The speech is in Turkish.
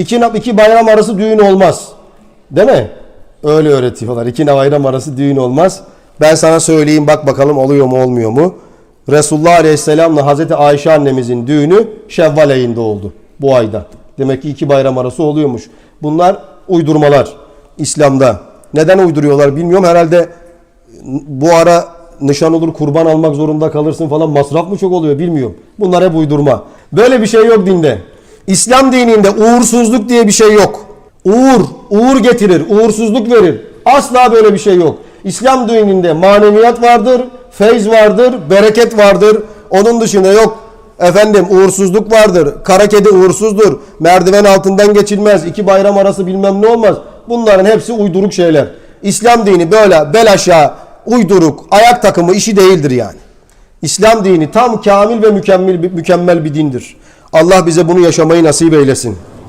İki, iki bayram arası düğün olmaz. Değil mi? Öyle öğretiyorlar. İki bayram arası düğün olmaz. Ben sana söyleyeyim bak bakalım oluyor mu olmuyor mu? Resulullah Aleyhisselam'la Hazreti Ayşe annemizin düğünü Şevval ayında oldu. Bu ayda. Demek ki iki bayram arası oluyormuş. Bunlar uydurmalar İslam'da. Neden uyduruyorlar bilmiyorum. Herhalde bu ara nişan olur kurban almak zorunda kalırsın falan masraf mı çok oluyor bilmiyorum. Bunlar hep uydurma. Böyle bir şey yok dinde. İslam dininde uğursuzluk diye bir şey yok. Uğur, uğur getirir, uğursuzluk verir. Asla böyle bir şey yok. İslam dininde maneviyat vardır, feyz vardır, bereket vardır. Onun dışında yok. Efendim uğursuzluk vardır. Kara kedi uğursuzdur. Merdiven altından geçilmez. iki bayram arası bilmem ne olmaz. Bunların hepsi uyduruk şeyler. İslam dini böyle bel aşağı uyduruk, ayak takımı işi değildir yani. İslam dini tam kamil ve mükemmel mükemmel bir dindir. Allah bize bunu yaşamayı nasip eylesin.